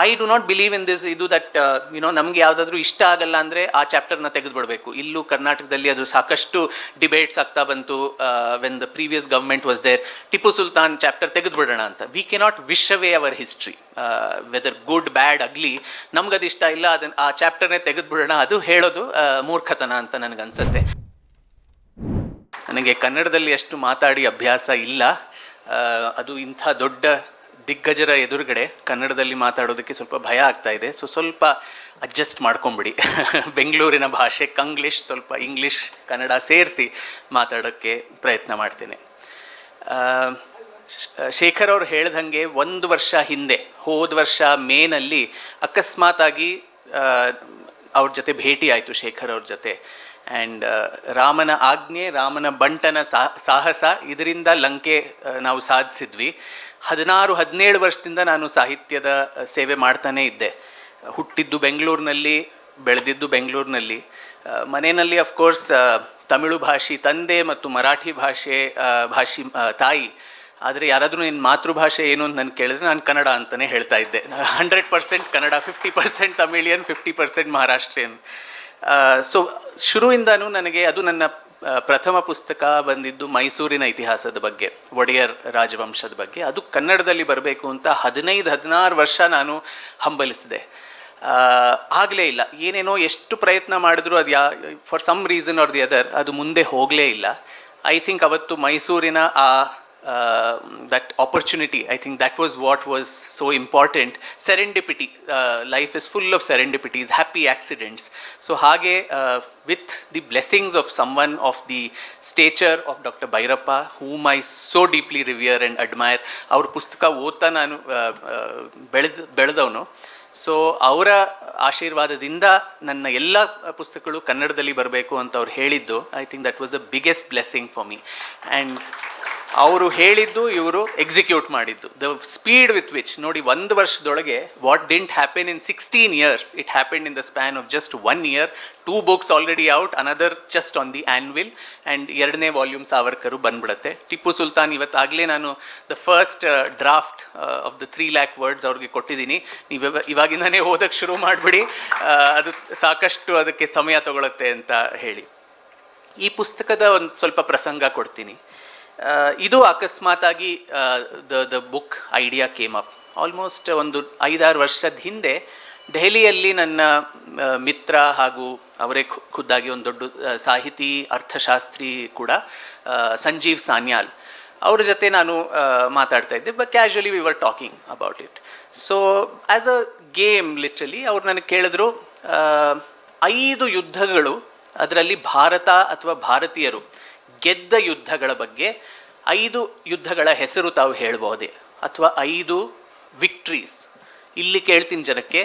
I do not believe in this ಇದು that you know ನಮಗೆ ಯಾವುದಾದ್ರೂ ಇಷ್ಟ ಆಗಲ್ಲ ಅಂದರೆ ಆ ಚಾಪ್ಟರ್ನ ತೆಗೆದುಬಿಡಬೇಕು. ಇಲ್ಲೂ ಕರ್ನಾಟಕದಲ್ಲಿ ಅದು ಸಾಕಷ್ಟು ಡಿಬೇಟ್ಸ್ ಆಗ್ತಾ ಬಂತು when the previous government was there Tipu Sultan chapter ತೆಗೆದುಬಿಡೋಣ ಅಂತ. We cannot wish away our history whether good bad ugly ಅದು ಇಷ್ಟ ಇಲ್ಲ ಅದನ್ನ ಆ ಚಾಪ್ಟರ್ನೇ ತೆಗೆದುಬಿಡೋಣ. ಅದು ಹೇಳೋದು ಆ, ಮೂರ್ಖತನ ಅಂತ ನನಗನ್ಸುತ್ತೆ ನನಗೆ ಕನ್ನಡದಲ್ಲಿ ಅಷ್ಟು ಮಾತಾಡಿ ಅಭ್ಯಾಸ ಇಲ್ಲ. ಆ, ಅದು ಇಂಥ ದೊಡ್ಡ ದಿಗ್ಗಜರ ಎದುರುಗಡೆ ಕನ್ನಡದಲ್ಲಿ ಮಾತಾಡೋದಕ್ಕೆ ಸ್ವಲ್ಪ ಭಯ ಆಗ್ತಾ ಇದೆ. ಸೊ ಸ್ವಲ್ಪ ಅಡ್ಜಸ್ಟ್ ಮಾಡ್ಕೊಂಬಿಡಿ. ಬೆಂಗಳೂರಿನ ಭಾಷೆ ಕಂಗ್ಲೀಷ್, ಸ್ವಲ್ಪ ಇಂಗ್ಲೀಷ್, ಕನ್ನಡ ಸೇರಿಸಿ ಮಾತಾಡೋಕ್ಕೆ ಪ್ರಯತ್ನ ಮಾಡ್ತೇನೆ. ಶೇಖರ್ ಅವ್ರು ಹೇಳ್ದಂಗೆ ಒಂದು ವರ್ಷ ಹಿಂದೆ, ಹೋದ ವರ್ಷ ಮೇನಲ್ಲಿ ಅಕಸ್ಮಾತಾಗಿ ಅವ್ರ ಜೊತೆ ಭೇಟಿ ಆಯಿತು ಶೇಖರ್ ಅವ್ರ ಜೊತೆ. ಆ್ಯಂಡ್ ರಾಮನ ಆಜ್ಞೆ, ರಾಮನ ಬಂಟನ ಸಾಹಸ, ಇದರಿಂದ ಲಂಕೆ ನಾವು ಸಾಧಿಸಿದ್ವಿ. ಹದಿನಾರು, ಹದಿನೇಳು ವರ್ಷದಿಂದ ನಾನು ಸಾಹಿತ್ಯದ ಸೇವೆ ಮಾಡ್ತಾನೇ ಇದ್ದೆ. ಹುಟ್ಟಿದ್ದು ಬೆಂಗಳೂರಿನಲ್ಲಿ, ಬೆಳೆದಿದ್ದು ಬೆಂಗಳೂರಿನಲ್ಲಿ. ಮನೆಯಲ್ಲಿ ಅಫ್ಕೋರ್ಸ್ ತಮಿಳು ಭಾಷಿ ತಂದೆ ಮತ್ತು ಮರಾಠಿ ಭಾಷೆ ಭಾಷಿ ತಾಯಿ. ಆದರೆ ಯಾರಾದರೂ ನಿನ್ನ ಮಾತೃಭಾಷೆ ಏನು ಅಂತ ನಾನು ಕೇಳಿದ್ರೆ ನಾನು ಕನ್ನಡ ಅಂತಲೇ ಹೇಳ್ತಾ ಇದ್ದೆ. Hundred percent Kannada fifty percent Tamilian fifty percent Maharashtrian. So ಶುರುವಿಂದನೂ ನನಗೆ ಅದು ನನ್ನ ಪ್ರಥಮ ಪುಸ್ತಕ ಬಂದಿದ್ದು ಮೈಸೂರಿನ ಇತಿಹಾಸದ ಬಗ್ಗೆ, ಒಡೆಯರ್ ರಾಜವಂಶದ ಬಗ್ಗೆ. ಅದು ಕನ್ನಡದಲ್ಲಿ ಬರಬೇಕು ಅಂತ ಹದಿನೈದು, ಹದಿನಾರು ವರ್ಷ ನಾನು ಹಂಬಲಿಸಿದೆ. ಆಗಲೇ ಇಲ್ಲ. ಏನೇನೋ ಎಷ್ಟು ಪ್ರಯತ್ನ ಮಾಡಿದ್ರು ಅದು yeah for some reason or the other ಅದು ಮುಂದೆ ಹೋಗಲೇ ಇಲ್ಲ. ಐ ಥಿಂಕ್ ಅವತ್ತು ಮೈಸೂರಿನ ಆ that opportunity I think that was what was so important serendipity life is full of serendipities happy accidents so ಹಾಗೆ with the blessings of someone of the stature of doctor Bhyrappa whom I so deeply revere and admire ಅವ್ರ ಪುಸ್ತಕ ಓದ್ತಾ ನಾನು ಬೆಳೆದ ಬೆಳೆದವನು so ಅವರ ಆಶೀರ್ವಾದದಿಂದ ನನ್ನ ಎಲ್ಲ ಪುಸ್ತಕಗಳು ಕನ್ನಡದಲ್ಲಿ ಬರಬೇಕು ಅಂತ ಅವ್ರು ಹೇಳಿದ್ದು I think that was the biggest blessing for me and ಅವರು ಹೇಳಿದ್ದು, ಇವರು ಎಕ್ಸಿಕ್ಯೂಟ್ ಮಾಡಿದ್ದು. ದ ಸ್ಪೀಡ್ ವಿತ್ ವಿಚ್ ನೋಡಿ, ಒಂದು ವರ್ಷದೊಳಗೆ what didn't happen in sixteen years it happen in the span of just one year two books already out another just on the anvil and ಎರಡನೇ volume Savarkar ಬಂದ್ಬಿಡುತ್ತೆ. ಟಿಪ್ಪು ಸುಲ್ತಾನ್, ಇವತ್ತಾಗಲೇ ನಾನು the first draft of the three lakh words ಅವ್ರಿಗೆ ಕೊಟ್ಟಿದ್ದೀನಿ. ನೀವು ಇವ- ಇವಾಗಿಂದನೇ ಓದಕ್ಕೆ ಶುರು ಮಾಡಿಬಿಡಿ. ಅದು ಸಾಕಷ್ಟು ಅದಕ್ಕೆ ಸಮಯ ತಗೊಳುತ್ತೆ ಅಂತ ಹೇಳಿ. ಈ ಪುಸ್ತಕದ ಒಂದು ಸ್ವಲ್ಪ ಪ್ರಸಂಗ ಕೊಡ್ತೀನಿ. ಇದು ಅಕಸ್ಮಾತಾಗಿ the the book idea came up. Almost ಒಂದು ಐದಾರು ವರ್ಷದ ಹಿಂದೆ, ದೆಹಲಿಯಲ್ಲಿ ನನ್ನ ಮಿತ್ರ ಹಾಗೂ ಅವರೇ ಖುದ್ದಾಗಿ ಒಂದು ದೊಡ್ಡ ಸಾಹಿತಿ, ಅರ್ಥಶಾಸ್ತ್ರಿ ಕೂಡ ಸಂಜೀವ್ ಸಾನ್ಯಾಲ್. ಅವ್ರ ಜೊತೆ ನಾನು ಮಾತಾಡ್ತಾ ಇದ್ದೆ but casually we were talking about it so as a game literally ಅವ್ರು ನನಗೆ ಕೇಳಿದ್ರು ಐದು ಯುದ್ಧಗಳು, ಅದರಲ್ಲಿ ಭಾರತ ಅಥವಾ ಭಾರತೀಯರು ಗೆದ್ದ ಯುದ್ಧಗಳ ಬಗ್ಗೆ ಐದು ಯುದ್ಧಗಳ ಹೆಸರು ತಾವು ಹೇಳಬಹುದೇ? ಅಥವಾ ಐದು ವಿಕ್ಟ್ರೀಸ್ ಇಲ್ಲಿ ಕೇಳ್ತೀನಿ ಜನಕ್ಕೆ,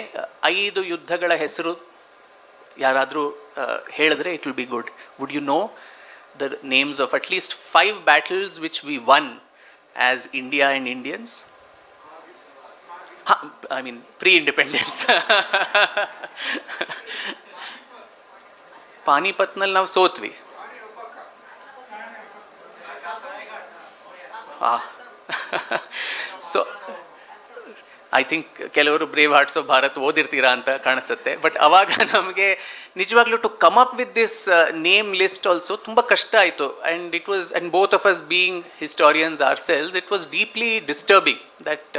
ಐದು ಯುದ್ಧಗಳ ಹೆಸರು ಯಾರಾದರೂ ಹೇಳಿದ್ರೆ it will be good would you know the names of at least five battles which we won as India and Indians ಹಾಂ ಐ ಮೀನ್ ಪ್ರೀ ಇಂಡಿಪೆಂಡೆನ್ಸ್ ಪಾನಿಪತ್ನಲ್ಲಿ ನಾವು ಸೋತ್ವಿ. ಸೊ ಐ ಥಿಂಕ್ ಕೆಲವರು ಬ್ರೇವ್ ಹಾರ್ಟ್ಸ್ ಆಫ್ ಭಾರತ್ ಓದಿರ್ತೀರಾ ಅಂತ ಕಾಣಿಸುತ್ತೆ. But ಅವಾಗ ನಮಗೆ ನಿಜವಾಗ್ಲೂ to come up with this name list also ತುಂಬ ಕಷ್ಟ ಆಯಿತು. And it was and both of us being historians ourselves it was deeply disturbing that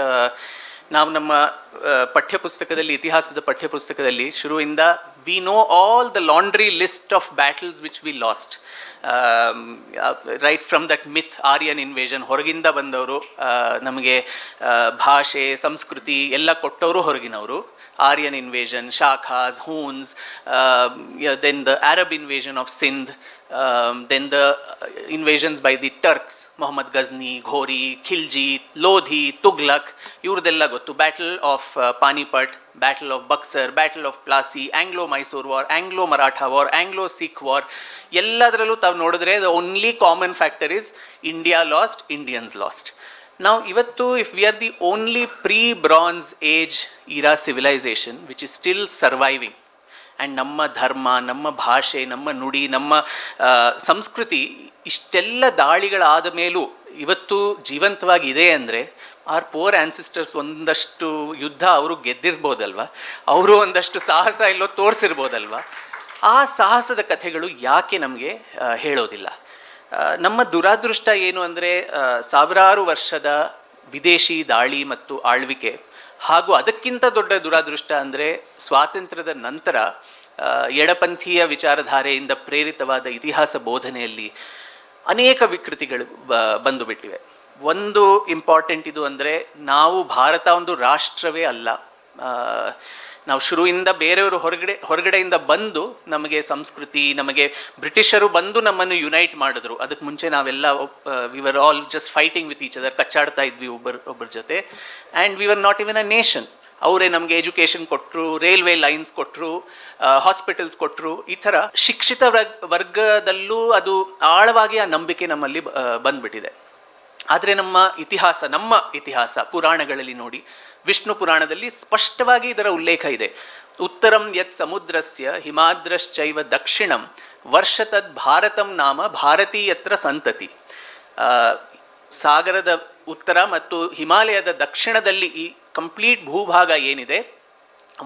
ನಾವು ನಮ್ಮ ಆ, ಪಠ್ಯಪುಸ್ತಕದಲ್ಲಿ ಇತಿಹಾಸದ ಪಠ್ಯಪುಸ್ತಕದಲ್ಲಿ ಶುರುವಿಂದ we know all the laundry list of battles which we lost right from that myth Aryan invasion ಹೊರಗಿಂದ ಬಂದವರು ನಮಗೆ ಭಾಷೆ, ಸಂಸ್ಕೃತಿ ಎಲ್ಲ ಕೊಟ್ಟವರು ಹೊರಗಿನವರು. Aryan invasion Shakas Huns then the Arab invasion of Sindh then the invasions by the Turks Mohammad Ghazni Ghori Khilji Lodhi Tughlaq ಇವ್ರದ್ದೆಲ್ಲ ಗೊತ್ತು. Battle of Panipat battle of Buxar battle of Plassey Anglo Mysore war Anglo Maratha war Anglo Sikh war ಎಲ್ಲದರಲ್ಲೂ ತಾವು ನೋಡಿದ್ರೆ the only common factor is India lost Indians lost ನಾವು ಇವತ್ತು if we are the only pre bronze age era civilisation which is still surviving and ನಮ್ಮ ಧರ್ಮ, ನಮ್ಮ ಭಾಷೆ, ನಮ್ಮ ನುಡಿ, ನಮ್ಮ ಸಂಸ್ಕೃತಿ, ಇಷ್ಟೆಲ್ಲ ದಾಳಿಗಳಾದ ಮೇಲೂ ಇವತ್ತು ಜೀವಂತವಾಗಿ ಇದೆ ಅಂದರೆ ಆರ್ ಪೋರ್ ಆ್ಯನ್ಸಿಸ್ಟರ್ಸ್ ಒಂದಷ್ಟು ಯುದ್ಧ ಅವರು ಗೆದ್ದಿರ್ಬೋದಲ್ವ? ಅವರು ಒಂದಷ್ಟು ಸಾಹಸ ಇಲ್ಲೋ ತೋರಿಸಿರ್ಬೋದಲ್ವಾ? ಆ ಸಾಹಸದ ಕಥೆಗಳು ಯಾಕೆ ನಮಗೆ ಹೇಳೋದಿಲ್ಲ. ನಮ್ಮ ದುರಾದೃಷ್ಟ ಏನು ಅಂದರೆ ಸಾವಿರಾರು ವರ್ಷದ ವಿದೇಶಿ ದಾಳಿ ಮತ್ತು ಆಳ್ವಿಕೆ ಹಾಗೂ ಅದಕ್ಕಿಂತ ದೊಡ್ಡ ದುರಾದೃಷ್ಟ ಅಂದರೆ ಸ್ವಾತಂತ್ರ್ಯದ ನಂತರ ಎಡಪಂಥೀಯ ವಿಚಾರಧಾರೆಯಿಂದ ಪ್ರೇರಿತವಾದ ಇತಿಹಾಸ ಬೋಧನೆಯಲ್ಲಿ ಅನೇಕ ವಿಕೃತಿಗಳು ಬಂದು ಬಿಟ್ಟಿವೆ. ಒಂದು ಇಂಪಾರ್ಟೆಂಟ್ ಇದು ಅಂದರೆ ನಾವು ಭಾರತ ಒಂದು ರಾಷ್ಟ್ರವೇ ಅಲ್ಲ. ನಾವು ಶುರುವಿಂದ ಬೇರೆಯವರು ಹೊರಗಡೆ, ಹೊರಗಡೆಯಿಂದ ಬಂದು ನಮಗೆ ಸಂಸ್ಕೃತಿ, ನಮಗೆ ಬ್ರಿಟಿಷರು ಬಂದು ನಮ್ಮನ್ನು ಯುನೈಟ್ ಮಾಡಿದ್ರು. ಅದಕ್ಕೆ ಮುಂಚೆ ನಾವೆಲ್ಲ we were all just fighting with each other ಕಚ್ಚಾಡ್ತಾ ಇದ್ವಿ ಒಬ್ಬರು, ಒಬ್ಬರ ಜೊತೆ. And we were not even a nation ಅವರೇ ನಮಗೆ ಎಜುಕೇಷನ್ ಕೊಟ್ಟರು ರೈಲ್ವೆ ಲೈನ್ಸ್ ಕೊಟ್ಟರು ಹಾಸ್ಪಿಟಲ್ಸ್ ಕೊಟ್ಟರು ಈ ಥರ ಶಿಕ್ಷಿತ ವರ್ಗ, ವರ್ಗದಲ್ಲೂ ಅದು ಆಳವಾಗಿ ಆ ನಂಬಿಕೆ ನಮ್ಮಲ್ಲಿ ಬಂದ್ಬಿಟ್ಟಿದೆ. ಆದರೆ ನಮ್ಮ ಇತಿಹಾಸ ನಮ್ಮ ಇತಿಹಾಸ ಪುರಾಣಗಳಲ್ಲಿ ನೋಡಿ, ವಿಷ್ಣು ಪುರಾಣದಲ್ಲಿ ಸ್ಪಷ್ಟವಾಗಿ ಇದರ ಉಲ್ಲೇಖ ಇದೆ. ಉತ್ತರಂ ಯತ್ ಸಮುದ್ರಸ್ಯ ಹಿಮಾದ್ರಶ್ಚೈವ ದಕ್ಷಿಣಂ ವರ್ಷತದ್ ಭಾರತಂ ನಾಮ ಭಾರತೀಯತ್ರ ಸಂತತಿ. ಸಾಗರದ ಉತ್ತರ ಮತ್ತು ಹಿಮಾಲಯದ ದಕ್ಷಿಣದಲ್ಲಿ ಈ ಕಂಪ್ಲೀಟ್ ಭೂಭಾಗ ಏನಿದೆ?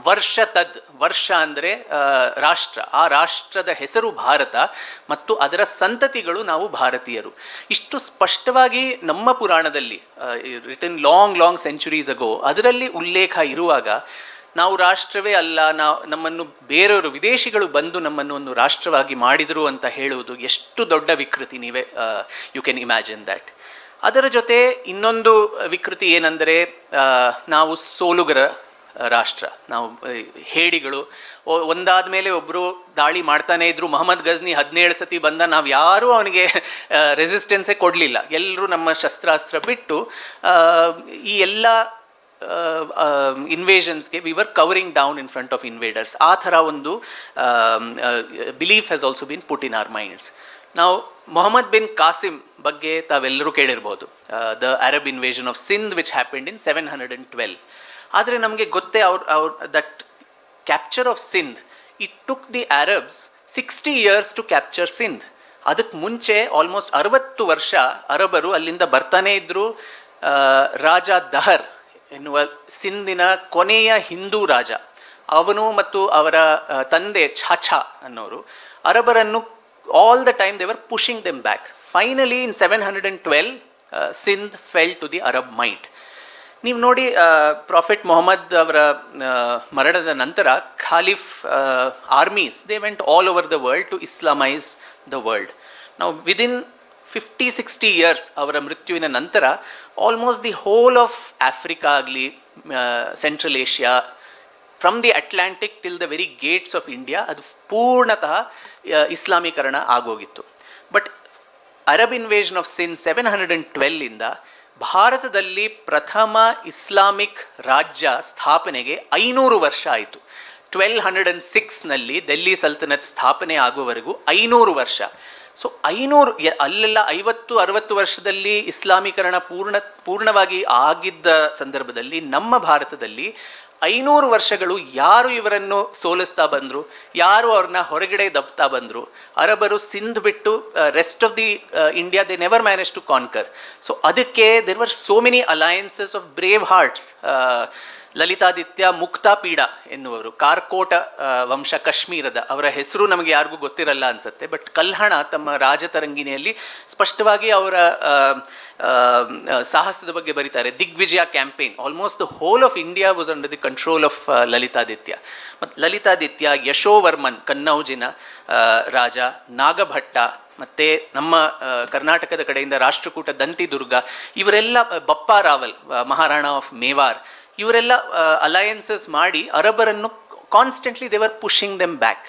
ವರ್ಷ ತದ್, ವರ್ಷ ಅಂದರೆ ರಾಷ್ಟ್ರ. ಆ ರಾಷ್ಟ್ರದ ಹೆಸರು ಭಾರತ ಮತ್ತು ಅದರ ಸಂತತಿಗಳು ನಾವು ಭಾರತೀಯರು. ಇಷ್ಟು ಸ್ಪಷ್ಟವಾಗಿ ನಮ್ಮ ಪುರಾಣದಲ್ಲಿ written long long centuries ago ಅದರಲ್ಲಿ ಉಲ್ಲೇಖ ಇರುವಾಗ ನಾವು ರಾಷ್ಟ್ರವೇ ಅಲ್ಲ ನಾವು ನಮ್ಮನ್ನು ಬೇರೆಯವರು, ವಿದೇಶಿಗಳು ಬಂದು ನಮ್ಮನ್ನು ಒಂದು ರಾಷ್ಟ್ರವಾಗಿ ಮಾಡಿದರು ಅಂತ ಹೇಳುವುದು ಎಷ್ಟು ದೊಡ್ಡ ವಿಕೃತಿ ನೀವೇ ಯು ಕ್ಯಾನ್ ಇಮ್ಯಾಜಿನ್ ದ್ಯಾಟ್ ಅದರ ಜೊತೆ ಇನ್ನೊಂದು ವಿಕೃತಿ ಏನಂದರೆ ನಾವು ಸೋಲುಗರ ರಾಷ್ಟ್ರ. ನಾವು ಹೇಡಿಗಳು. ಒಂದಾದ ಮೇಲೆ ಒಬ್ಬರು ದಾಳಿ ಮಾಡ್ತಾನೆ ಇದ್ರು, ಮೊಹಮ್ಮದ್ ಗಜ್ನಿ ಹದಿನೇಳು ಸತಿ ಬಂದ ನಾವು ಯಾರೂ ಅವನಿಗೆ ರೆಸಿಸ್ಟೆನ್ಸೇ ಕೊಡಲಿಲ್ಲ. ಎಲ್ಲರೂ ನಮ್ಮ ಶಸ್ತ್ರಾಸ್ತ್ರ ಬಿಟ್ಟು ಈ ಎಲ್ಲ ಇನ್ವೇಷನ್ಸ್ಗೆ we were cowering down in front of invaders ಆ ಥರ ಒಂದು belief has also been put in our minds ನಾವು ಮೊಹಮ್ಮದ್ ಬಿನ್ ಕಾಸಿಮ್ ಬಗ್ಗೆ ತಾವೆಲ್ಲರೂ ಕೇಳಿರ್ಬೋದು. The Arab invasion of Sindh which happened in seven hundred and twelve ಆದರೆ ನಮಗೆ ಗೊತ್ತೇ ಅವ್ರ ಅವ್ರ that capture of Sindh it took the Arabs sixty years to capture Sindh ಅದಕ್ಕೆ ಮುಂಚೆ ಆಲ್ಮೋಸ್ಟ್ ಅರವತ್ತು ವರ್ಷ ಅರಬರು ಅಲ್ಲಿಂದ ಬರ್ತಾನೇ ಇದ್ದರು ರಾಜ ದಹರ್ ಎನ್ನುವ ಸಿಂಧಿನ ಕೊನೆಯ ಹಿಂದೂ ರಾಜ. ಅವನು ಮತ್ತು ಅವರ ತಂದೆ ಛಾಛಾ ಅನ್ನೋರು. ಅರಬರನ್ನು all the time they were pushing them back. Finally, in seven hundred Sindh twelve Sindh the Arab might. ನೀವು ನೋಡಿ ಪ್ರಾಫಿಟ್ ಮೊಹಮ್ಮದ್ ಅವರ ಮರಣದ ನಂತರ caliph armies they went all over the world to Islamise the world ನಾವು within fifty sixty years ಅವರ ಮೃತ್ಯುವಿನ ನಂತರ almost the whole of Africa ಆಗಲಿ central Asia from the Atlantic till the very gates of India ಅದು ಪೂರ್ಣತಃ ಇಸ್ಲಾಮೀಕರಣ ಆಗೋಗಿತ್ತು. But Arab invasion of Sindh seven hundred and ಟ್ವೆಲ್ಲಿಂದ ಭಾರತದಲ್ಲಿ ಪ್ರಥಮ ಇಸ್ಲಾಮಿಕ್ ರಾಜ್ಯ ಸ್ಥಾಪನೆಗೆ ಐನೂರು ವರ್ಷ ಆಯಿತು. ಟ್ವೆಲ್ ಹಂಡ್ರೆಡ್ ಆ್ಯಂಡ್ ಸಿಕ್ಸ್ನಲ್ಲಿ ಡೆಲ್ಲಿ ಸಲ್ತನತ್ ಸ್ಥಾಪನೆ ಆಗುವವರೆಗೂ ಐನೂರು ವರ್ಷ. ಸೊ ಐನೂರು ಅಲ್ಲೆಲ್ಲ ಐವತ್ತು, ಅರವತ್ತು ವರ್ಷದಲ್ಲಿ ಇಸ್ಲಾಮೀಕರಣ ಪೂರ್ಣ, ಪೂರ್ಣವಾಗಿ ಆಗಿದ್ದ ಸಂದರ್ಭದಲ್ಲಿ ನಮ್ಮ ಭಾರತದಲ್ಲಿ ಐನೂರು ವರ್ಷಗಳು ಯಾರು ಇವರನ್ನು ಸೋಲಿಸ್ತಾ ಬಂದರು? ಯಾರು ಅವ್ರನ್ನ ಹೊರಗಡೆ ದಬ್ತಾ ಬಂದರು? ಅರಬರು ಸಿಂಧ್ ಬಿಟ್ಟು rest of the India they never manage to conquer so ಅದಕ್ಕೆ there were so many alliances of brave hearts Lalitaditya Muktapida ಎನ್ನುವರು. ಕಾರ್ಕೋಟ ವಂಶ ಕಾಶ್ಮೀರದ ಅವರ ಹೆಸರು ನಮಗೆ ಯಾರಿಗೂ ಗೊತ್ತಿರಲ್ಲ ಅನ್ಸುತ್ತೆ. ಬಟ್ ಕಲ್ಹಣ ತಮ್ಮ ರಾಜತರಂಗಿಣಿಯಲ್ಲಿ ಸ್ಪಷ್ಟವಾಗಿ ಅವರ ಸಾಹಸದ ಬಗ್ಗೆ ಬರೀತಾರೆ. ದಿಗ್ವಿಜಯ campaign. Almost the whole of India was under the control of Lalitaditya. ಮತ್ತು ಲಲಿತಾದಿತ್ಯ, ಯಶೋವರ್ಮನ್, ಕನ್ನೌಜಿನ ರಾಜ, ನಾಗಭಟ್ಟ, ಮತ್ತು ನಮ್ಮ ಕರ್ನಾಟಕದ ಕಡೆಯಿಂದ ರಾಷ್ಟ್ರಕೂಟ ದಂತಿದುರ್ಗ, ಇವರೆಲ್ಲ ಬಪ್ಪ ರಾವಲ್ ಮಹಾರಾಣ ಆಫ್ ಮೇವಾರ್ ಇವರೆಲ್ಲ ಅಲಯನ್ಸಸ್ ಮಾಡಿ ಅರಬರನ್ನು constantly they were pushing them back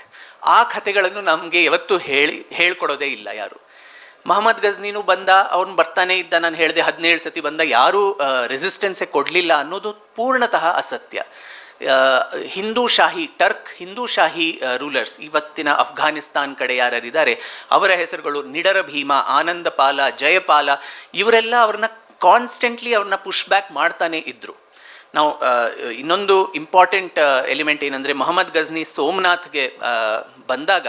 ಆ ಕಥೆಗಳನ್ನು ನಮಗೆ ಯಾವತ್ತು ಹೇಳಿ, ಹೇಳ್ಕೊಡೋದೇ ಇಲ್ಲ ಯಾರು. ಮಹಮ್ಮದ್ ಗಜ್ನಿನೂ ಬಂದ, ಅವನು ಬರ್ತಾನೆ ಇದ್ದ, ನಾನು ಹೇಳಿದೆ ಹದಿನೇಳು ಸತಿ ಬಂದ, ಯಾರೂ ರೆಸಿಸ್ಟೆನ್ಸೇ ಕೊಡಲಿಲ್ಲ ಅನ್ನೋದು ಪೂರ್ಣತಃ ಅಸತ್ಯ. ಹಿಂದೂ ಶಾಹಿ, ಟರ್ಕ್ ಹಿಂದೂ ಶಾಹಿ ರೂಲರ್ಸ್ ಇವತ್ತಿನ ಅಫ್ಘಾನಿಸ್ತಾನ್ ಕಡೆ ಯಾರಿದ್ದಾರೆ ಅವರ ಹೆಸರುಗಳು ನಿಡರ ಭೀಮ ಆನಂದಪಾಲ ಜಯಪಾಲ, ಇವರೆಲ್ಲ ಅವ್ರನ್ನ ಕಾನ್ಸ್ಟೆಂಟ್ಲಿ ಅವ್ರನ್ನ ಪುಷ್ ಬ್ಯಾಕ್ ಮಾಡ್ತಾನೆ ಇದ್ರು. ನಾವು ಇನ್ನೊಂದು ಇಂಪಾರ್ಟೆಂಟ್ ಎಲಿಮೆಂಟ್ ಏನಂದರೆ ಮೊಹಮ್ಮದ್ ಗಜ್ನಿ ಸೋಮನಾಥ್ಗೆ ಬಂದಾಗ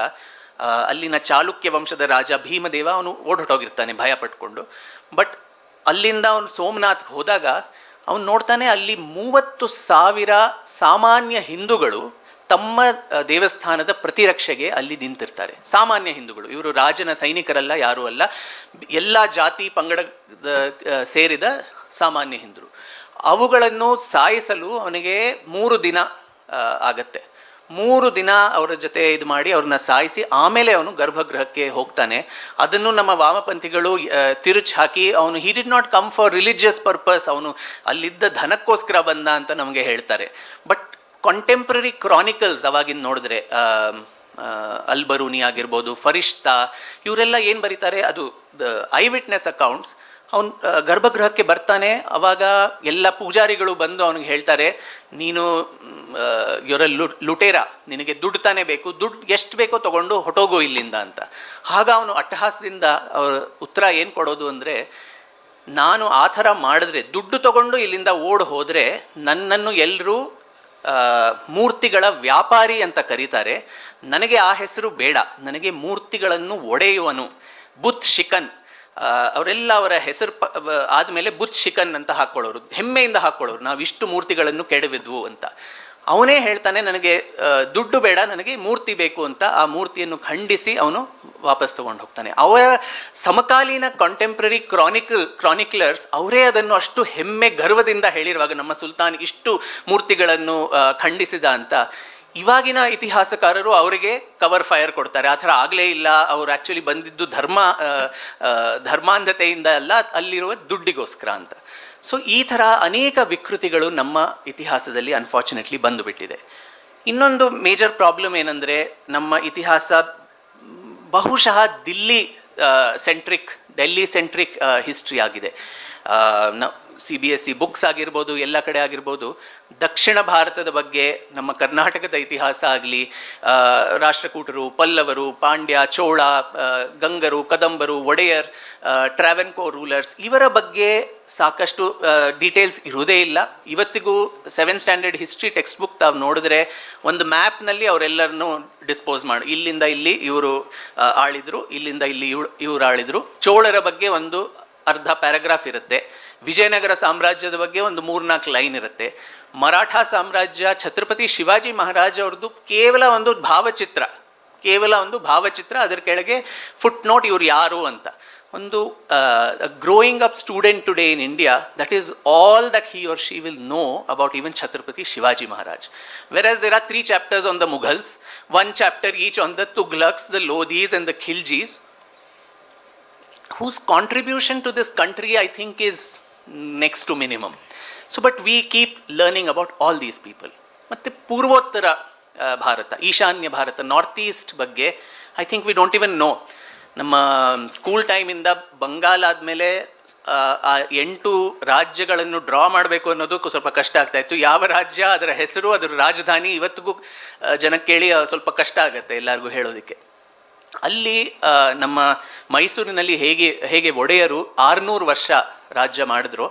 ಅಲ್ಲಿನ ಚಾಲುಕ್ಯ ವಂಶದ ರಾಜ ಭೀಮದೇವ ಅವನು ಓಡ್ಹೊಟ್ಟೋಗಿರ್ತಾನೆ ಭಯ ಪಟ್ಕೊಂಡು. ಬಟ್ ಅಲ್ಲಿಂದ ಅವನು ಸೋಮನಾಥ್ಗೆ ಹೋದಾಗ, ಅವನು ನೋಡ್ತಾನೆ ಅಲ್ಲಿ ಮೂವತ್ತು ಸಾವಿರ ಸಾಮಾನ್ಯ ಹಿಂದೂಗಳು ತಮ್ಮ ದೇವಸ್ಥಾನದ ಪ್ರತಿರಕ್ಷೆಗೆ ಅಲ್ಲಿ ನಿಂತಿರ್ತಾರೆ. ಸಾಮಾನ್ಯ ಹಿಂದೂಗಳು, ಇವರು ರಾಜನ ಸೈನಿಕರಲ್ಲ, ಯಾರೂ ಅಲ್ಲ. ಎಲ್ಲ ಜಾತಿ ಪಂಗಡ ಸೇರಿದ ಸಾಮಾನ್ಯ ಹಿಂದೂರು. ಅವುಗಳನ್ನು ಸಾಯಿಸಲು ಅವನಿಗೆ ಮೂರು ದಿನ ಆಗತ್ತೆ. ಮೂರು ದಿನ ಅವರ ಜೊತೆ ಇದು ಮಾಡಿ ಅವ್ರನ್ನ ಸಾಯಿಸಿ ಆಮೇಲೆ ಅವನು ಗರ್ಭಗೃಹಕ್ಕೆ ಹೋಗ್ತಾನೆ. ಅದನ್ನು ನಮ್ಮ ವಾಮಪಂಥಿಗಳು ತಿರುಚಿ ಹಾಕಿ ಅವನು he did not come for religious purpose ಅವನು, ಅಲ್ಲಿದ್ದ ಧನಕ್ಕೋಸ್ಕರ ಬಂದ ಅಂತ ನಮಗೆ ಹೇಳ್ತಾರೆ. ಬಟ್ ಕಾಂಟೆಂಪ್ರರಿ ಕ್ರಾನಿಕಲ್ಸ್ ಅವಾಗಿನ ನೋಡಿದ್ರೆ ಅಲ್ಬರೂನಿ ಆಗಿರ್ಬೋದು, ಫರಿಷ್ತಾ, ಇವರೆಲ್ಲ ಏನು ಬರೀತಾರೆ? ಅದು, ದ ಐ ವಿಟ್ನೆಸ್ ಅಕೌಂಟ್ಸ್ ಅವನು ಗರ್ಭಗೃಹಕ್ಕೆ ಬರ್ತಾನೆ. ಅವಾಗ ಎಲ್ಲ ಪೂಜಾರಿಗಳು ಬಂದು ಅವನಿಗೆ ಹೇಳ್ತಾರೆ, ನೀನು ಇವರ ಲುಟೇರ, ನಿನಗೆ ದುಡ್ಡು ತಾನೇ ಬೇಕು. ದುಡ್ಡು ಎಷ್ಟು ಬೇಕೋ ತಗೊಂಡು ಹೊಟ್ಟೋಗೋ ಇಲ್ಲಿಂದ ಅಂತ. ಆಗ ಅವನು ಅಟ್ಟಹಾಸದಿಂದ ಅವರ ಉತ್ತರ ಏನು ಕೊಡೋದು ಅಂದರೆ, ನಾನು ಆ ಥರ ಮಾಡಿದ್ರೆ, ದುಡ್ಡು ತಗೊಂಡು ಇಲ್ಲಿಂದ ಓಡ್ ಹೋದರೆ ನನ್ನನ್ನು ಎಲ್ಲರೂ ಮೂರ್ತಿಗಳ ವ್ಯಾಪಾರಿ ಅಂತ ಕರೀತಾರೆ. ನನಗೆ ಆ ಹೆಸರು ಬೇಡ. ನನಗೆ ಮೂರ್ತಿಗಳನ್ನು ಒಡೆಯುವನು. ಬುತ್ ಶಿಕನ್ ಅವರೆಲ್ಲ ಅವರ ಹೆಸರು ಪ ಆದಮೇಲೆ ಬುತ್ ಶಿಕನ್ ಅಂತ ಹಾಕ್ಕೊಳ್ಳೋರು ಹೆಮ್ಮೆಯಿಂದ ಹಾಕ್ಕೊಳ್ಳೋರು ನಾವು ಇಷ್ಟು ಮೂರ್ತಿಗಳನ್ನು ಕೆಡವಿದ್ವು ಅಂತ. ಅವನೇ ಹೇಳ್ತಾನೆ, ನನಗೆ ದುಡ್ಡು ಬೇಡ, ನನಗೆ ಮೂರ್ತಿ ಬೇಕು ಅಂತ ಆ ಮೂರ್ತಿಯನ್ನು ಖಂಡಿಸಿ ಅವನು ವಾಪಸ್ ತಗೊಂಡು ಹೋಗ್ತಾನೆ. ಅವರ ಸಮಕಾಲೀನ ಕಾಂಟೆಂಪ್ರರಿ ಕ್ರಾನಿಕಲ್ ಕ್ರಾನಿಕ್ಲರ್ಸ್ ಅವರೇ ಅದನ್ನು ಅಷ್ಟು ಹೆಮ್ಮೆ, ಗರ್ವದಿಂದ ಹೇಳಿರುವಾಗ ನಮ್ಮ ಸುಲ್ತಾನ್ ಇಷ್ಟು ಮೂರ್ತಿಗಳನ್ನು ಖಂಡಿಸಿದ ಅಂತ. ಇವಾಗಿನ ಇತಿಹಾಸಕಾರರು ಅವರಿಗೆ ಕವರ್ ಫೈರ್ ಕೊಡ್ತಾರೆ. ಆ ಥರ ಆಗಲೇ ಇಲ್ಲ. ಅವರು ಆ್ಯಕ್ಚುಲಿ ಬಂದಿದ್ದು ಧರ್ಮ ಧರ್ಮಾಂಧತೆಯಿಂದ ಅಲ್ಲ, ಅಲ್ಲಿರುವ ದುಡ್ಡಿಗೋಸ್ಕರ ಅಂತ. ಸೊ ಈ ಥರ ಅನೇಕ ವಿಕೃತಿಗಳು ನಮ್ಮ ಇತಿಹಾಸದಲ್ಲಿ ಅನ್ಫಾರ್ಚುನೇಟ್ಲಿ ಬಂದುಬಿಟ್ಟಿದೆ. ಇನ್ನೊಂದು ಮೇಜರ್ ಪ್ರಾಬ್ಲಮ್ ಏನಂದರೆ, ನಮ್ಮ ಇತಿಹಾಸ ಬಹುಶಃ Delhi centric Delhi centric history ಆಗಿದೆ. C B S C books ಆಗಿರ್ಬೋದು, ಎಲ್ಲ ಕಡೆ ಆಗಿರ್ಬೋದು, ದಕ್ಷಿಣ ಭಾರತದ ಬಗ್ಗೆ ನಮ್ಮ ಕರ್ನಾಟಕದ ಇತಿಹಾಸ ಆಗಲಿ ರಾಷ್ಟ್ರಕೂಟರು, ಪಲ್ಲವರು, ಪಾಂಡ್ಯ, ಚೋಳ ಗಂಗರು, ಕದಂಬರು, ಒಡೆಯರ್ ಟ್ರಾವೆನ್ಕೋ ರೂಲರ್ಸ್ ಇವರ ಬಗ್ಗೆ ಸಾಕಷ್ಟು ಡೀಟೇಲ್ಸ್ ಇರೋದೇ ಇಲ್ಲ. ಇವತ್ತಿಗೂ seven standard history text book ತಾವು ನೋಡಿದ್ರೆ ಒಂದು ಮ್ಯಾಪ್ನಲ್ಲಿ ಅವರೆಲ್ಲರನ್ನು ಡಿಸ್ಪೋಸ್ ಮಾಡಿ. ಇಲ್ಲಿಂದ ಇಲ್ಲಿ ಇವರು ಆಳಿದ್ರು, ಇಲ್ಲಿಂದ ಇಲ್ಲಿ ಇವ್ರು ಆಳಿದ್ರು. ಚೋಳರ ಬಗ್ಗೆ ಒಂದು ಅರ್ಧ ಪ್ಯಾರಾಗ್ರಾಫ್ ಇರುತ್ತೆ. ವಿಜಯನಗರ ಸಾಮ್ರಾಜ್ಯದ ಬಗ್ಗೆ ಒಂದು ಮೂರ್ನಾಲ್ಕು ಲೈನ್ ಇರುತ್ತೆ. ಮರಾಠ ಸಾಮ್ರಾಜ್ಯ ಛತ್ರಪತಿ ಶಿವಾಜಿ ಮಹಾರಾಜ್ ಅವ್ರದ್ದು ಕೇವಲ ಒಂದು ಭಾವಚಿತ್ರ. ಕೇವಲ ಒಂದು ಭಾವಚಿತ್ರ, ಅದರ ಕೆಳಗೆ ಫುಟ್ ನೋಟ್ ಇವ್ರು ಯಾರು ಅಂತ. ಒಂದು growing up student today in India that is all that he or she will know about even Chhatrapati Shivaji Maharaj were as there are three chapters on the Mughals one chapter each on the Tughlaqs the Lodis and the Khiljis whose contribution to this country I think is next to minimum. So, but we keep learning about all these people. ಮತ್ತು ಪೂರ್ವೋತ್ತರ ಭಾರತ ಈಶಾನ್ಯ Bharat north east ಬಗ್ಗೆ I think we don't even know ನಮ್ಮ school ಟೈಮಿಂದ ಬಂಗಾಲ್ ಆದಮೇಲೆ ಆ ಎಂಟು ರಾಜ್ಯಗಳನ್ನು ಡ್ರಾ ಮಾಡಬೇಕು ಅನ್ನೋದು ಸ್ವಲ್ಪ ಕಷ್ಟ ಆಗ್ತಾ ಇತ್ತು ಯಾವ ರಾಜ್ಯ ಅದರ ಹೆಸರು ಅದರ ರಾಜಧಾನಿ ಇವತ್ತಿಗೂ ಜನಕ್ಕೆ ಕೇಳಿ ಸ್ವಲ್ಪ ಕಷ್ಟ ಆಗುತ್ತೆ ಎಲ್ಲರಿಗೂ ಹೇಳೋದಕ್ಕೆ ಅಲ್ಲಿ ನಮ್ಮ ಮೈಸೂರಿನಲ್ಲಿ ಹೇಗೆ ಹೇಗೆ ಒಡೆಯರು ಆರುನೂರು ವರ್ಷ ರಾಜ್ಯ ಮಾಡಿದ್ರು.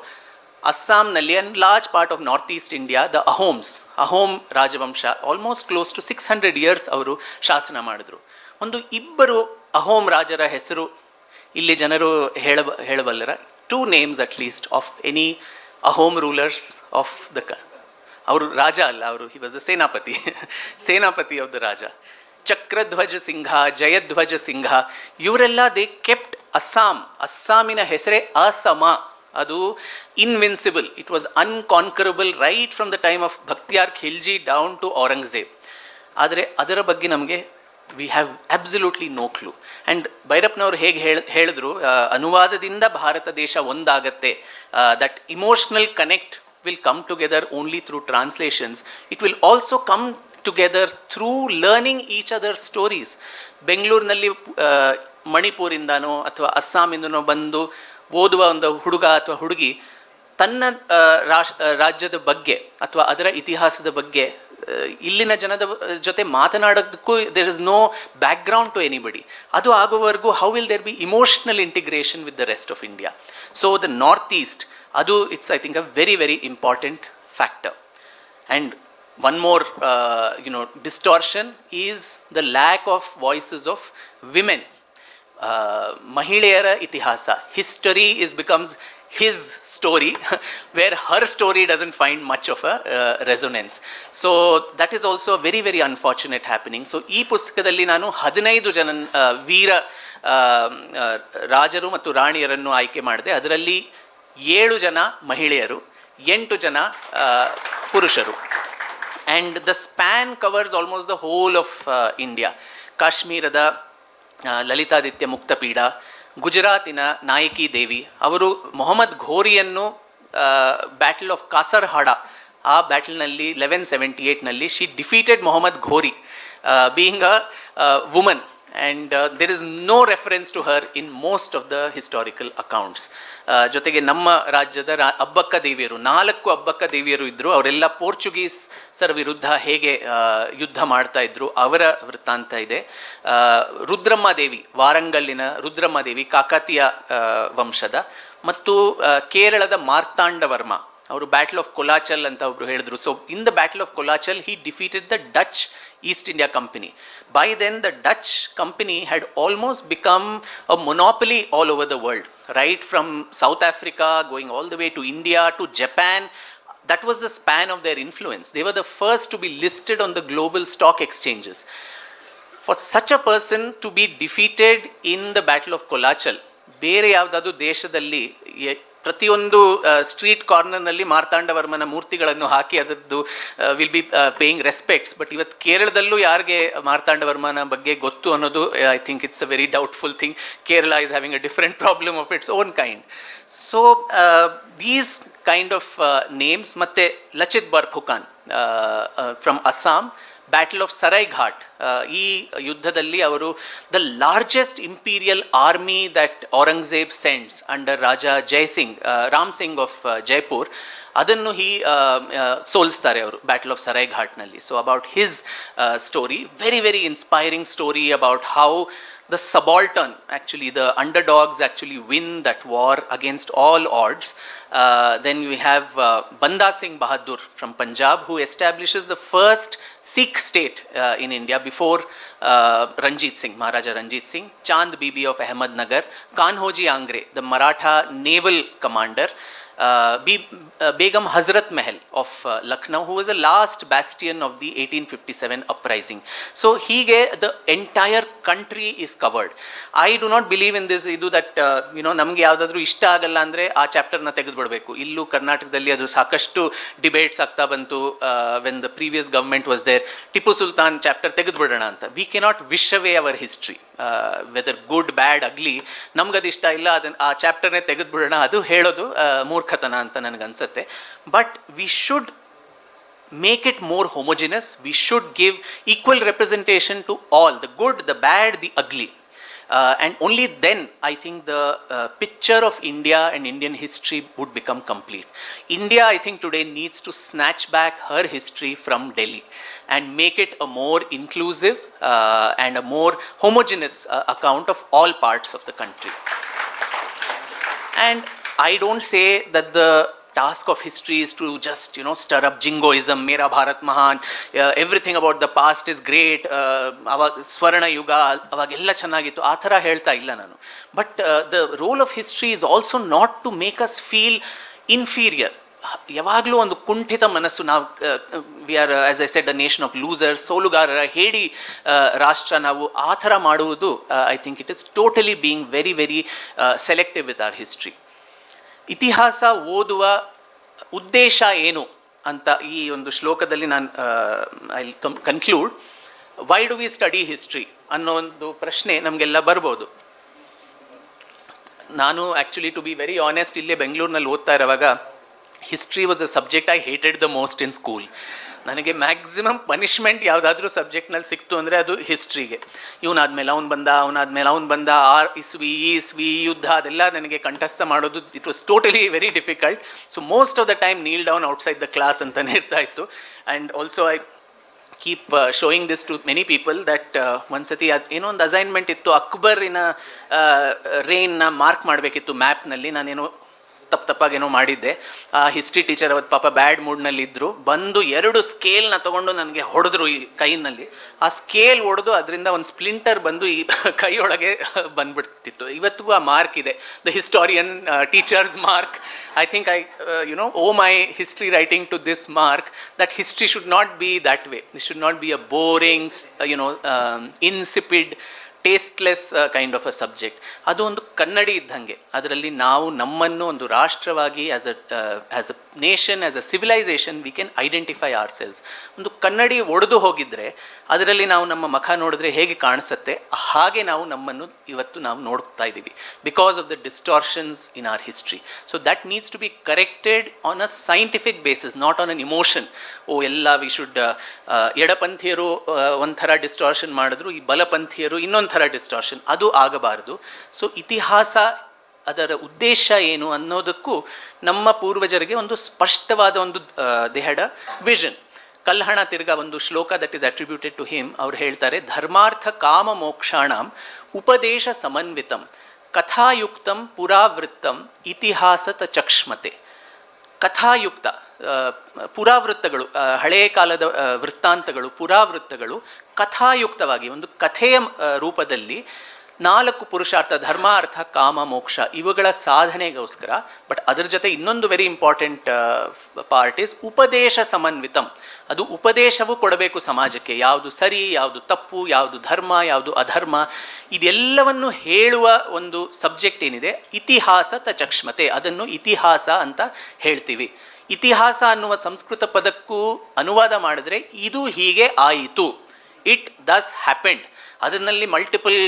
ಅಸ್ಸಾಂನಲ್ಲಿ and large part of north east India the Ahoms Ahom ರಾಜವಂಶ almost close to six hundred years ಅವರು ಶಾಸನ ಮಾಡಿದ್ರು. ಒಂದು ಇಬ್ಬರು ಅಹೋಮ್ ರಾಜರ ಹೆಸರು ಇಲ್ಲಿ ಜನರು ಹೇಳ ಹೇಳಬಲ್ಲರ. Two names at least of any Ahom rulers of the ಅವರು ರಾಜ ಅಲ್ಲ, ಅವರು he was the senapati senapati of the raja Chakradhwaj Singha Jayadhwaj Singha ಇವರೆಲ್ಲ ದೇ ಕೆಪ್ಟ್ ಅಸ್ಸಾಂ ಅಸ್ಸಾಮಿನ ಹೆಸರೇ ಅಸಮ. ಅದು invincible it was unconquerable right from the time of Bakhtiyar Khilji down to Aurangzeb ಆದರೆ ಅದರ ಬಗ್ಗೆ ನಮಗೆ we have absolutely no clue and ಭೈರಪ್ಪನವರು ಹೇಗೆ ಹೇಳ, ಹೇಳಿದ್ರು ಅನುವಾದದಿಂದ ಭಾರತ ದೇಶ ಒಂದಾಗತ್ತೆ. That emotional connect will come together only through translations it will also come together through learning each other stories ಬೆಂಗಳೂರಿನಲ್ಲಿ ಮಣಿಪುರಿಂದನೋ ಅಥವಾ ಅಸ್ಸಾಮಿಂದನೋ ಬಂದು ಓದುವ ಒಂದು ಹುಡುಗ ಅಥವಾ ಹುಡುಗಿ ತನ್ನ ರಾಶ್ ರಾಜ್ಯದ ಬಗ್ಗೆ ಅಥವಾ ಅದರ ಇತಿಹಾಸದ ಬಗ್ಗೆ ಇಲ್ಲಿನ ಜನದ ಜೊತೆ ಮಾತನಾಡೋದಕ್ಕೂ there is no background to anybody ಅದು ಆಗುವವರೆಗೂ how will there be emotional integration with the rest of India so the north east ಅದು it's I think a very very important factor and one more uh, you know distortion is the lack of voices of women uh, ಮಹಿಳೆಯರ ಇತಿಹಾಸ history is becomes his story, where her story doesn't find much of a uh, resonance. So that is also a very very unfortunate happening. So ಈ ಪುಸ್ತಕದಲ್ಲಿ ನಾನು ಹದಿನೈದು ಜನ ವೀರ ರಾಜರು ಮತ್ತು ರಾಣಿಯರನ್ನು ಆಯ್ಕೆ ಮಾಡಿದೆ ಅದರಲ್ಲಿ ಏಳು ಜನ ಮಹಿಳೆಯರು ಎಂಟು ಜನ ಪುರುಷರು and the span covers almost the whole of India ಕಾಶ್ಮೀರದ ಲಲಿತಾದಿತ್ಯ ಮುಕ್ತಪೀಡ ಗುಜರಾತಿನ ನಾಯಕಿ ದೇವಿ ಅವರು ಮೊಹಮ್ಮದ್ ಘೋರಿಯನ್ನು ಬ್ಯಾಟಲ್ ಆಫ್ ಕಾಸರ್ಹಾಡ ಆ ಬ್ಯಾಟಲ್ನಲ್ಲಿ eleven seventy ಏಯ್ಟ್ನಲ್ಲಿ she defeated Mohammad Ghori being a woman and there is no reference to her in most of the historical accounts ಜೊತೆಗೆ ನಮ್ಮ ರಾಜ್ಯದ ರಾ, ಅಬ್ಬಕ್ಕ ದೇವಿಯರು, ನಾಲ್ಕು ಅಬ್ಬಕ್ಕ ದೇವಿಯರು ಇದ್ದರು ಅವರೆಲ್ಲ ಪೋರ್ಚುಗೀಸ್ ಸರ್ ವಿರುದ್ಧ ಹೇಗೆ ಯುದ್ಧ ಮಾಡ್ತಾ ಇದ್ರು, ಅವರ ವೃತ್ತಾಂತ ಇದೆ. ರುದ್ರಮ್ಮ ದೇವಿ, ವಾರಂಗಲ್ಲಿನ ರುದ್ರಮ್ಮ ದೇವಿ, ಕಾಕತಿಯ ವಂಶದ. ಮತ್ತು ಕೇರಳದ ಮಾರ್ತಾಂಡವರ್ಮ, ಅವರು ಬ್ಯಾಟಲ್ ಆಫ್ ಕೊಲಾಚಲ್ ಅಂತ ಒಬ್ರು ಹೇಳಿದ್ರು. So in the battle of Colachel he defeated the Dutch East India company by then the Dutch company had almost become a monopoly all over the world right from South Africa going all the way to India to Japan that was the span of their influence. They were the first to be listed on the global stock exchanges. For such a person to be defeated in the Battle of Kolachal, ಬೇರೆ ಯಾವುದಾದ್ರು ದೇಶದಲ್ಲಿ A- ಪ್ರತಿಯೊಂದು street ಕಾರ್ನರ್ನಲ್ಲಿ ಮಾರ್ತಾಂಡವರ್ಮನ ಮೂರ್ತಿಗಳನ್ನು ಹಾಕಿ ಅದರದ್ದು will be paying respects but ಇವತ್ತು ಕೇರಳದಲ್ಲೂ ಯಾರಿಗೆ ಮಾರ್ತಾಂಡವರ್ಮನ ಬಗ್ಗೆ ಗೊತ್ತು ಅನ್ನೋದು I think it's a very doubtful thing Kerala is having a different problem of its own kind so these kind of names ಮತ್ತೆ Lachit Borphukan from Assam battle of Saraighat ಈ ಯುದ್ಧದಲ್ಲಿ ಅವರು the largest imperial army that Aurangzeb sends under Raja Jai Singh Ram Singh of Jaipur ಅದನ್ನು he ಸೋಲಿಸ್ತಾರೆ ಅವರು battle of ಸರೈ ಘಾಟ್ನಲ್ಲಿ so about his story very very inspiring story about how the subaltern, actually, the underdogs actually win that war against all odds. Uh, then we have uh, Banda Singh Bahadur from Punjab, who establishes the first Sikh state uh, in India before uh, Ranjit Singh, Maharaja Ranjit Singh, Chand Bibi of Ahmednagar, Kanhoji Angre, the Maratha naval commander, Begum Hazrat Mahal of Lucknow, who was the last bastion of the 1857 uprising. So, ಹೀಗೆ the entire country is covered. I do not believe in this ಇದು that you know ನಮಗೆ ಯಾವುದಾದ್ರೂ ಇಷ್ಟ ಆಗಲ್ಲ ಅಂದರೆ ಆ ಚಾಪ್ಟರ್ನ ತೆಗೆದುಬಿಡಬೇಕು ಇಲ್ಲೂ ಕರ್ನಾಟಕದಲ್ಲಿ ಅದು ಸಾಕಷ್ಟು ಡಿಬೇಟ್ಸ್ ಆಗ್ತಾ ಬಂತು when the previous government was there Tipu Sultan chapter ತೆಗೆದುಬಿಡೋಣ ಅಂತ we cannot wish away our history whether good bad ugly ನಮ್ಗದು ಇಷ್ಟ ಇಲ್ಲ ಅದನ್ನು ಆ ಚಾಪ್ಟರ್ನೇ ತೆಗೆದುಬಿಡೋಣ ಅದು ಹೇಳೋದು ಮೂರ್ಖತನ ಅಂತ ನನಗನ್ಸುತ್ತೆ but we should more homogeneous. We should give equal representation to all the good, the bad, the ugly. Uh, and only then I think the uh, picture of India and Indian history would become complete. India, I think, today needs to snatch back her history from Delhi and make it a more inclusive uh, and a more homogeneous uh, account of all parts of the country. And I don't say that the task of history is to just, you know, stir up jingoism, Mera Bharat Mahan, uh, everything about the past is great, uh, ಅವಾಗ ಸ್ವರ್ಣ ಯುಗ ಅವಾಗೆಲ್ಲ ಚೆನ್ನಾಗಿತ್ತು ಆ ಥರ ಹೇಳ್ತಾ ಇಲ್ಲ ನಾನು but the role of history is also not to make us feel inferior ಯಾವಾಗಲೂ ಒಂದು ಕುಂಠಿತ ಮನಸ್ಸು ನಾವು we are as I said a nation of loser ಸೋಲುಗಾರರ ಹೇಳಿ ರಾಷ್ಟ್ರ ನಾವು ಆ ಥರ ಮಾಡುವುದು I think it is totally being very very selective with our history ಇತಿಹಾಸ ಓದುವ ಉದ್ದೇಶ ಏನು ಅಂತ ಈ ಒಂದು ಶ್ಲೋಕದಲ್ಲಿ ನಾನು I conclude why do we study history ಅನ್ನೋ ಒಂದು ಪ್ರಶ್ನೆ ನಮಗೆಲ್ಲ ಬರ್ಬೋದು. ನಾನು actually to be very honest ಇಲ್ಲೇ ಬೆಂಗಳೂರಿನಲ್ಲಿ ಓದ್ತಾ ಇರುವಾಗ history was a subject I hated the most in school ನನಗೆ ಮ್ಯಾಕ್ಸಿಮಮ್ ಪನಿಷ್ಮೆಂಟ್ ಯಾವುದಾದ್ರೂ ಸಬ್ಜೆಕ್ಟ್ನಲ್ಲಿ ಸಿಕ್ತು ಅಂದರೆ ಅದು ಹಿಸ್ಟ್ರಿಗೆ ಇವನಾದ್ಮೇಲೆ ಅವ್ನು ಬಂದ, ಅವನಾದ್ಮೇಲೆ ಅವ್ನು ಬಂದ ಆರ್ ಇಸ್ವಿ, ಈ ಇಸ್ವಿ ಯುದ್ಧ ಅದೆಲ್ಲ ನನಗೆ ಕಂಠಸ್ಥ ಮಾಡೋದು it was totally very difficult so most of the time kneel down outside the class ಅಂತಲೇ ಇರ್ತಾ ಇತ್ತು. And also I keep showing this to many people that ಒಂದ್ಸತಿ ಅದು ಏನೋ ಒಂದು ಅಸೈನ್ಮೆಂಟ್ ಇತ್ತು, ಅಕ್ಬರಿನ ರೇನ್ನ ಮಾರ್ಕ್ ಮಾಡಬೇಕಿತ್ತು ಮ್ಯಾಪ್ನಲ್ಲಿ ನಾನೇನೋ ತಪ್ಪು ತಪ್ಪಾಗೇನೋ ಮಾಡಿದ್ದೆ. ಆ ಹಿಸ್ಟ್ರಿ ಟೀಚರ್ ಅವತ್ತು ಪಾಪ ಬ್ಯಾಡ್ ಮೂಡ್ನಲ್ಲಿ ಇದ್ದರು ಬಂದು ಎರಡು ಸ್ಕೇಲ್ನ ತಗೊಂಡು ನನಗೆ ಹೊಡೆದ್ರು ಈ ಕೈನಲ್ಲಿ. ಆ ಸ್ಕೇಲ್ ಹೊಡೆದು ಅದರಿಂದ ಒಂದು ಸ್ಪ್ಲಿಂಟರ್ ಬಂದು ಈ ಕೈಯೊಳಗೆ ಬಂದ್ಬಿಡ್ತಿತ್ತು. ಇವತ್ತಿಗೂ ಆ ಮಾರ್ಕ್ ಇದೆ. The historian teachers mark I think I you know oh my history writing to this mark that history should not be be way way. Should not be be a boring, no uh, tasteless kind of a subject ಅದು ಒಂದು ಕನ್ನಡಿ ಇದ್ದಂಗೆ. ಅದರಲ್ಲಿ ನಾವು ನಮ್ಮನ್ನು ಒಂದು ರಾಷ್ಟ್ರವಾಗಿ as a as a nation as a civilisation we can identify ourselves ಒಂದು ಕನ್ನಡಿ ಒಡೆದು ಹೋಗಿದ್ರೆ ಅದರಲ್ಲಿ ನಾವು ನಮ್ಮ ಮುಖ ನೋಡಿದ್ರೆ ಹೇಗೆ ಕಾಣಿಸುತ್ತೆ? ಹಾಗೆ ನಾವು ನಮ್ಮನ್ನು ಇವತ್ತು ನಾವು ನೋಡ್ತಾ ಇದ್ದೀವಿ. Because of the distortions in our history so that needs to be corrected on a scientific basis not on an emotion oh ಎಲ್ಲ ವಿ ಶುಡ್ ಎಡಪಂಥೀಯರು ಆ, ಒಂಥರ ಡಿಸ್ಟಾರ್ಷನ್ ಮಾಡಿದ್ರು ಈ ಬಲಪಂಥೀಯರು ಇನ್ನೊಂಥರ ಡಿಸ್ಟಾರ್ಷನ್ ಅದು ಆಗಬಾರದು. ಸೊ ಇತಿಹಾಸ ಅದರ ಉದ್ದೇಶ ಏನು ಅನ್ನೋದಕ್ಕೂ ನಮ್ಮ ಪೂರ್ವಜರಿಗೆ ಒಂದು ಸ್ಪಷ್ಟವಾದ ಒಂದು they had a vision Kalhana ತಿರ್ಗ ಒಂದು ಶ್ಲೋಕ that is attributed to him ಅವ್ರು ಹೇಳ್ತಾರೆ, ಧರ್ಮಾರ್ಥ ಕಾಮ ಮೋಕ್ಷಾಣಂ ಉಪದೇಶ ಸಮನ್ವಿತಂ ಕಥಾಯುಕ್ತಂ ಪುರಾವೃತ್ತಂ ಇತಿಹಾಸತ ಚಕ್ಷ್ಮತೆ. ಕಥಾಯುಕ್ತ ಪುರಾವೃತ್ತಗಳು ಹಳೆಯ ಕಾಲದ ವೃತ್ತಾಂತಗಳು, ಪುರಾವೃತ್ತಗಳು ಕಥಾಯುಕ್ತವಾಗಿ ಒಂದು ಕಥೆಯ ರೂಪದಲ್ಲಿ ನಾಲ್ಕು ಪುರುಷಾರ್ಥ, ಧರ್ಮ, ಅರ್ಥ, ಕಾಮ, ಮೋಕ್ಷ ಇವುಗಳ ಸಾಧನೆಗೋಸ್ಕರ ಬಟ್ ಅದರ ಜೊತೆ ಇನ್ನೊಂದು ವೆರಿ ಇಂಪಾರ್ಟೆಂಟ್ ಪಾರ್ಟ್ ಇಸ್ ಉಪದೇಶ ಸಮನ್ವಿತಂ. ಅದು ಉಪದೇಶವೂ ಕೊಡಬೇಕು ಸಮಾಜಕ್ಕೆ. ಯಾವುದು ಸರಿ, ಯಾವುದು ತಪ್ಪು, ಯಾವುದು ಧರ್ಮ, ಯಾವುದು ಅಧರ್ಮ, ಇದೆಲ್ಲವನ್ನು ಹೇಳುವ ಒಂದು ಸಬ್ಜೆಕ್ಟ್ ಏನಿದೆ? ಇತಿಹಾಸ ತಚಕ್ಷ್ಮತೆ. ಅದನ್ನು ಇತಿಹಾಸ ಅಂತ ಹೇಳ್ತೀವಿ. ಇತಿಹಾಸ ಅನ್ನುವ ಸಂಸ್ಕೃತ ಪದಕ್ಕೂ ಅನುವಾದ ಮಾಡಿದ್ರೆ ಇದು ಹೀಗೆ ಆಯಿತು. ಇಟ್ ದಸ್ ಹ್ಯಾಪೆಂಡ್ ಅದರಲ್ಲಿ ಮಲ್ಟಿಪಲ್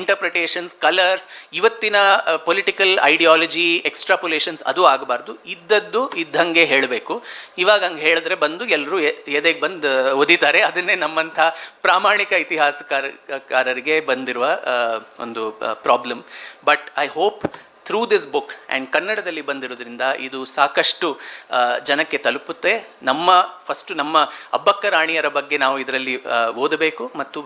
ಇಂಟರ್ಪ್ರಿಟೇಷನ್ಸ್ ಕಲರ್ಸ್ ಇವತ್ತಿನ ಪೊಲಿಟಿಕಲ್ ಐಡಿಯಾಲಜಿ ಎಕ್ಸ್ಟ್ರಾಪುಲೇಷನ್ಸ್ ಅದು ಆಗಬಾರ್ದು. ಇದ್ದದ್ದು ಇದ್ದಂಗೆ ಹೇಳಬೇಕು. ಇವಾಗ ಹಂಗೆ ಹೇಳಿದ್ರೆ ಬಂದು ಎಲ್ಲರೂ ಎದೆಗೆ ಬಂದು ಓದಿತಾರೆ ಅದನ್ನೇ ನಮ್ಮಂಥ ಪ್ರಾಮಾಣಿಕ ಇತಿಹಾಸಕಾರರಿಗೆ ಬಂದಿರುವ ಒಂದು problem but I hope through this book and ಕನ್ನಡದಲ್ಲಿ ಬಂದಿರೋದ್ರಿಂದ ಇದು ಸಾಕಷ್ಟು ಜನಕ್ಕೆ ತಲುಪುತ್ತೆ. ನಮ್ಮ ಫಸ್ಟು ನಮ್ಮ ಅಬ್ಬಕ್ಕ ರಾಣಿಯರ ಬಗ್ಗೆ ನಾವು ಇದರಲ್ಲಿ ಓದಬೇಕು ಮತ್ತು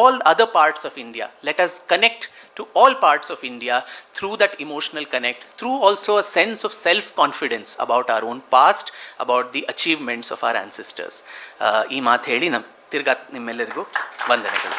all other parts of India let us connect to all parts of India through that emotional connect through also a sense of self confidence about our own past about the achievements of our ancestors ಈ ಮಾತು ಹೇಳಿ ನಮ್ಮ ತಿರ್ಗಾ ನಿಮ್ಮೆಲ್ಲರಿಗೂ ವಂದನೆಗಳು.